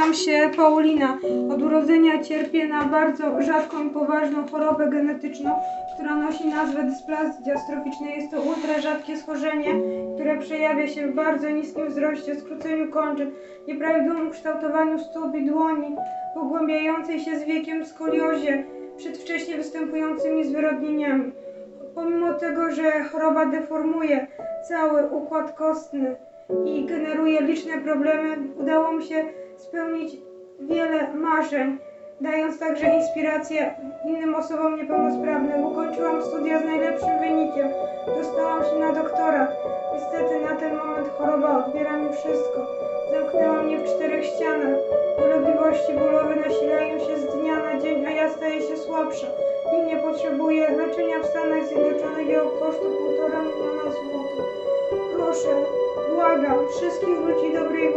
Nazywam się Paulina. Od urodzenia cierpię na bardzo rzadką i poważną chorobę genetyczną, która nosi nazwę dysplazji diastroficznej. Jest to ultra rzadkie schorzenie, które przejawia się w bardzo niskim wzroście, skróceniu kończyn, nieprawidłowym kształtowaniu stóp i dłoni, pogłębiającej się z wiekiem skoliozie, przedwcześnie występującymi zwyrodnieniami. Pomimo tego, że choroba deformuje cały układ kostny i generuje liczne problemy, udało mi się spełnić wiele marzeń, dając także inspirację innym osobom niepełnosprawnym. Ukończyłam studia z najlepszym wynikiem, dostałam się na doktorat. Niestety na ten moment choroba odbiera mi wszystko. Zamknęła mnie w czterech ścianach. Dolegliwości bólowe nasilają się z dnia na dzień, a ja staję się słabsza. Pilnie potrzebuję leczenia w Stanach Zjednoczonych i o kosztu półtora miliona złotych. Proszę, błagam wszystkich ludzi dobrej.